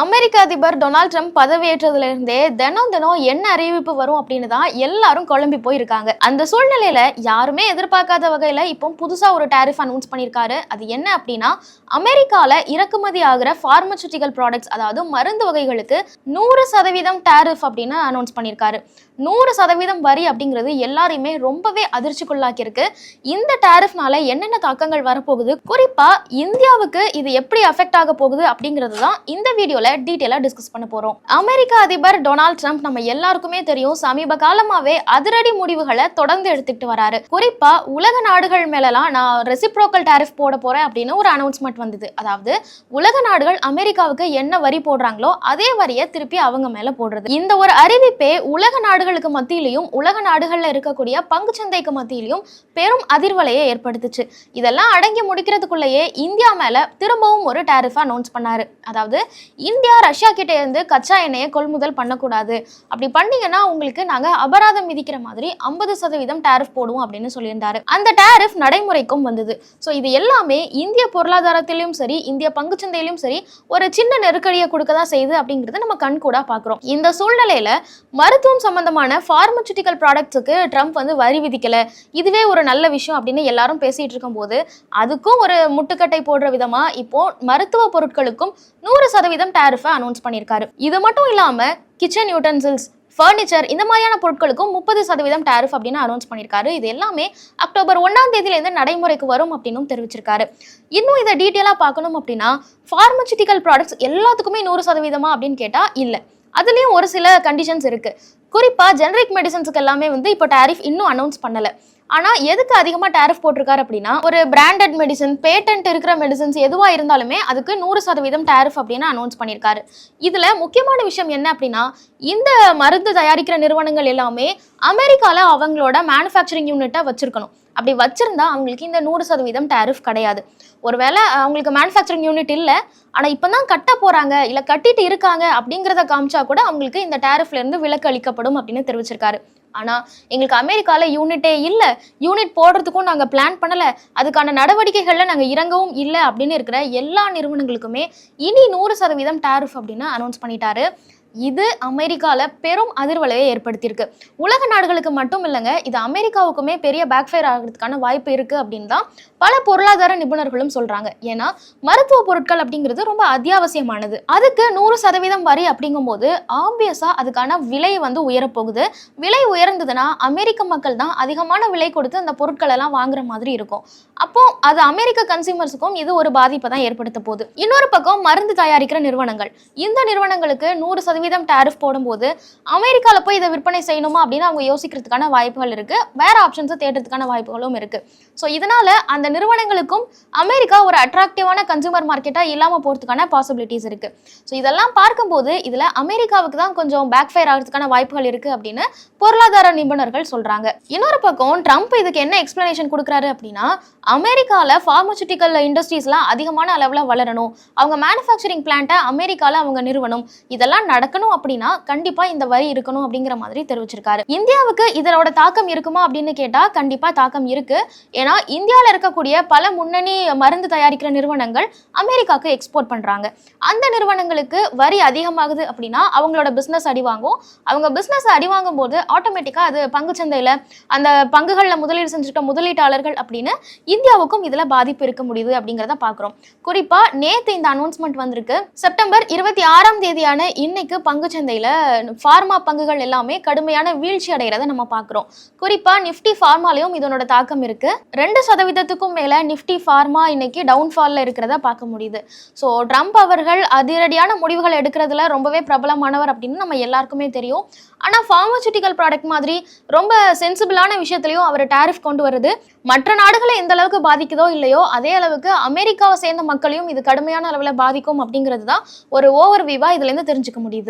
அமெரிக்க அதிபர் Donald Trump பதவியேற்றதுலேருந்தே தினம் தினம் என்ன அறிவிப்பு வரும் அப்படின்னு தான் எல்லாரும் குழம்பி போயிருக்காங்க. அந்த சூழ்நிலையில யாருமே எதிர்பார்க்காத வகையில இப்போ புதுசா ஒரு டேரிஃப் அனௌன்ஸ் பண்ணியிருக்காரு. அது என்ன அப்படின்னா அமெரிக்கால இறக்குமதி ஆகிற ஃபார்மசூட்டிக்கல் ப்ராடக்ட்ஸ் அதாவது மருந்து வகைகளுக்கு நூறு சதவீதம் டேரிஃப் அப்படின்னு அனௌன்ஸ் பண்ணியிருக்காரு. நூறு சதவீதம் வரி அப்படிங்கிறது எல்லாரையுமே ரொம்பவே அதிர்ச்சிக்குள்ளாக்கியிருக்கு. இந்த டேரிஃப்னால என்னென்ன தாக்கங்கள் வரப்போகுது? குறிப்பா இந்தியாவுக்கு இது எப்படி அஃபெக்ட் ஆக போகுது அப்படிங்கிறது தான் இந்த வீடியோல டீட்டெயிலா டிஸ்கஸ் பண்ண போறோம். அமெரிக்க அதிபர் டொனால்ட் ட்ரம்ப் நம்ம எல்லாருக்குமே தெரியும் சமீப காலமாகவே அதிரடி முடிவுகளை தொடர்ந்து எடுத்துக்கிட்டு வராரு. குறிப்பாக உலக நாடுகள் மேலலாம் நான் ரெசிப்ரோக்கல் டாரிஃப் போட போறேன் அப்படின்னு ஒரு அனௌன்ஸ்மெண்ட் வந்தது. அதாவது உலக நாடுகள் அமெரிக்காவுக்கு என்ன வரி போடுறாங்களோ அதே வரியை திருப்பி அவங்க மேலே போடுறது. இந்த ஒரு அறிவிப்பே உலக நாடுகளுக்கு மத்தியிலையும் உலக நாடுகளில் இருக்கக்கூடிய பங்கு சந்தைக்கு மத்தியிலையும் பெரும் அதிர்வலையை ஏற்படுத்துச்சு. இதெல்லாம் அடங்கி முடிக்கிறதுக்குள்ளேயே இந்தியா மேலே திரும்பவும் ஒரு டேரிஃப் அனௌன்ஸ் பண்ணாரு. அதாவது இந்த இந்தியா ரஷ்யா கிட்ட இருந்து கச்சா எண்ணெயை கொள்முதல் பண்ணக்கூடாது. அப்படி பண்ணீங்கன்னா உங்களுக்கு நாங்க அபராதம் விதிக்கிற மாதிரி ஐம்பது சதவீதம் டேரிஃப் போடுவோம் அப்படின்னு சொல்லியிருந்தாரு. அந்த டாரிஃப் நடைமுறைக்கும் வந்தது. ஸோ இது எல்லாமே இந்திய பொருளாதாரத்திலையும் சரி இந்திய பங்குச்சந்தையிலும் சரி ஒரு சின்ன நெருக்கடியை கொடுக்க தான் செய்யுது அப்படிங்கிறது நம்ம கண் கூட பார்க்குறோம் இந்த சூழ்நிலையில மருத்துவம் சம்பந்தமான ஃபார்மசூட்டிக்கல் ப்ராடக்ட்ஸுக்கு ட்ரம்ப் வந்து வரி விதிக்கல. இதுவே ஒரு நல்ல விஷயம் அப்படின்னு எல்லாரும் பேசிட்டு இருக்கும்போது அதுக்கும் ஒரு முட்டுக்கட்டை போடுற விதமா இப்போ மருத்துவ பொருட்களுக்கும் நூறு சதவீதம் டேரிஃபை அனௌன்ஸ் பண்ணியிருக்காரு. இது மட்டும் இல்லாம கிச்சன் யூட்டன்சில்ஸ் ஃபர்னிச்சர் இந்த மாதிரியான பொருட்களுக்கும் முப்பது சதவீதம் டேரிஃப் அப்படின்னு அனௌன்ஸ் பண்ணியிருக்காரு. இது எல்லாமே அக்டோபர் ஒன்றாம் தேதியிலேருந்து நடைமுறைக்கு வரும் அப்படின்னும் தெரிவிச்சிருக்காரு. இன்னும் இதை டீட்டெயிலாக பார்க்கணும் அப்படின்னா ஃபார்மசூட்டிக்கல் ப்ராடக்ட்ஸ் எல்லாத்துக்குமே நூறு சதவீதமா அப்படின்னு கேட்டால் இல்லை. அதுலேயும் ஒரு சில கண்டிஷன்ஸ் இருக்கு. குறிப்பாக ஜெனரிக் மெடிசன்ஸுக்கு எல்லாமே வந்து இப்போ டேரிஃப் இன்னும் அனௌன்ஸ் பண்ணலை. ஆனால் எதுக்கு அதிகமாக டேரிஃப் போட்டிருக்காரு அப்படின்னா ஒரு பிராண்டட் மெடிசன் பேட்டன்ட் இருக்கிற மெடிசன்ஸ் எதுவாக இருந்தாலுமே அதுக்கு நூறு சதவீதம் டேரிஃப் அப்படின்னு அனௌன்ஸ் பண்ணியிருக்காரு. இதில் முக்கியமான விஷயம் என்ன அப்படின்னா இந்த மருந்து தயாரிக்கிற நிறுவனங்கள் எல்லாமே அமெரிக்காவில் அவங்களோட மேனுஃபேக்சரிங் யூனிட்டை வச்சுருக்கணும். அப்படி வச்சுருந்தா அவங்களுக்கு இந்த நூறு சதவீதம் டேரிஃப் கிடையாது. ஒருவேளை அவங்களுக்கு மேனுஃபேக்சரிங் யூனிட் இல்லை ஆனால் இப்போ தான் கட்ட போகிறாங்க இல்லை கட்டிட்டு இருக்காங்க அப்படிங்கிறத காமிச்சா கூட அவங்களுக்கு இந்த டேரிஃப்லேருந்து விலக்கு அளிக்கப்படும் அப்படின்னு தெரிவிச்சிருக்காரு. ஆனால் எங்களுக்கு அமெரிக்காவில் யூனிட்டே இல்லை. யூனிட் போடுறதுக்கும் நாங்கள் பிளான் பண்ணலை. அதுக்கான நடவடிக்கைகளில் நாங்கள் இறங்கவும் இல்லை அப்படின்னு இருக்கிற எல்லா நிறுவனங்களுக்குமே இனி நூறு சதவீதம் டாரிஃப் அப்படின்னு அனௌன்ஸ் பண்ணிட்டாரு. இது அமெரிக்காவில் பெரும் அதிர்வலையை ஏற்படுத்தியிருக்கு. உலக நாடுகளுக்கு மட்டும் இல்லைங்க இது அமெரிக்காவுக்குமே பெரிய பேக்ஃபயர் ஆகிறதுக்கான வாய்ப்பு இருக்குது அப்படின்னு தான் பல பொருளாதார நிபுணர்களும் சொல்கிறாங்க ஏன்னா மருத்துவ பொருட்கள் அப்படிங்கிறது ரொம்ப அத்தியாவசியமானது. அதுக்கு நூறு சதவீதம் வரி அப்படிங்கும்போது ஆப்வியஸாக அதுக்கான விலை வந்து உயரப்போகுது. விலை உயர்ந்ததுன்னா அமெரிக்க மக்கள் தான் அதிகமான விலை கொடுத்து அந்த பொருட்கள் எல்லாம் வாங்குற மாதிரி இருக்கும். அப்போ அது அமெரிக்க கன்சியூமர்ஸுக்கும் இது ஒரு பாதிப்பை தான் ஏற்படுத்த போகுது. இன்னொரு பக்கம் மருந்து தயாரிக்கிற நிறுவனங்கள். இந்த நிறுவனங்களுக்கு நூறு சதவீதம் டாரிஃப் போடும்போது அமெரிக்காவில் போய் இதை விற்பனை செய்யணுமா அப்படின்னு அவங்க யோசிக்கிறதுக்கான வாய்ப்புகள் இருக்குது வேற ஆப்ஷன்ஸை தேடுறதுக்கான வாய்ப்புகளும் இருக்கு. ஸோ இதனால் அந்த நிறுவனங்களுக்கும் அமெரிக்கா ஒரு அட்ராக்டிவான கன்சூமர் மார்க்கெட்டாக இல்லாமல் போகிறதுக்கான பாசிபிலிட்டிஸ் இருக்கு. ஸோ இதெல்லாம் பார்க்கும்போது இதில் அமெரிக்காவுக்கு தான் கொஞ்சம் பேக் ஃபயர் ஆகிறதுக்கான வாய்ப்புகள் இருக்குது அப்படின்னு பொருளாதார நிபுணர்கள் சொல்கிறாங்க இன்னொரு பக்கம் ட்ரம்ப் இதுக்கு என்ன எக்ஸ்ப்ளனேஷன் கொடுக்குறாரு அப்படின்னா அமெரிக்காவில் ஃபார்மசூட்டிக்கல் இண்டஸ்ட்ரீஸ்லாம் அதிகமான அளவில் வளரணும். அவங்க மேனுஃபேக்சரிங் பிளான்ட்டை அமெரிக்காவில் அவங்க நிறுவனம் இதெல்லாம் நடக்கணும் அப்படின்னா கண்டிப்பாக இந்த வரி இருக்கணும் அப்படிங்கிற மாதிரி தெரிவிச்சிருக்காரு. இந்தியாவுக்கு இதனோட தாக்கம் இருக்குமா அப்படின்னு கேட்டால் கண்டிப்பாக தாக்கம் இருக்கு. ஏன்னா இந்தியாவில் இருக்கக்கூடிய பல முன்னணி மருந்து தயாரிக்கிற நிறுவனங்கள் அமெரிக்காவுக்கு எக்ஸ்போர்ட் பண்ணுறாங்க அந்த நிறுவனங்களுக்கு வரி அதிகமாகுது அப்படின்னா அவங்களோட பிஸ்னஸ் அடிவாங்கும் அவங்க பிஸ்னஸ் அடிவாங்கும் போது ஆட்டோமேட்டிக்காக அது பங்குச்சந்தையில் அந்த பங்குகளில் முதலீடு செஞ்சிருக்க முதலீட்டாளர்கள் அப்படின்னு இந்தியாவுக்கும் இதில் பாதிப்பு இருக்க முடியுது அப்படிங்கிறத பார்க்குறோம் குறிப்பாக நேற்று இந்த அனௌன்ஸ்மெண்ட் வந்திருக்கு. செப்டம்பர் இருபத்தி ஆறாம் தேதியான இன்னைக்கு பங்குச்சந்தையில் ஃபார்மா பங்குகள் எல்லாமே கடுமையான வீழ்ச்சி அடைகிறத நம்ம பார்க்குறோம். குறிப்பாக நிஃப்டி ஃபார்மாலையும் இதனோட தாக்கம் இருக்குது ரெண்டு சதவீதத்துக்கும் மேலே நிஃப்டி ஃபார்மா இன்னைக்கு டவுன்ஃபாலில் இருக்கிறத பார்க்க முடியுது. ஸோ ட்ரம்ப் அவர்கள் அதிரடியான முடிவுகள் எடுக்கிறதுல ரொம்பவே பிரபலமானவர் அப்படின்னு நம்ம எல்லாருக்குமே தெரியும். ஆனால் ஃபார்மசூட்டிக்கல் ப்ராடக்ட் மாதிரி ரொம்ப சென்சிபிளான விஷயத்துலையும் அவர் டேரிஃப் கொண்டு வருது. மற்ற நாடுகளை எந்த அளவுக்கு பாதிக்குதோ இல்லையோ அதே அளவுக்கு அமெரிக்காவை சேர்ந்த மக்களையும் இது கடுமையான அளவில் பாதிக்கும் அப்படிங்கிறது தான் ஒரு ஓவர் வியூவாக இதுலேருந்து தெரிஞ்சுக்க முடியுது.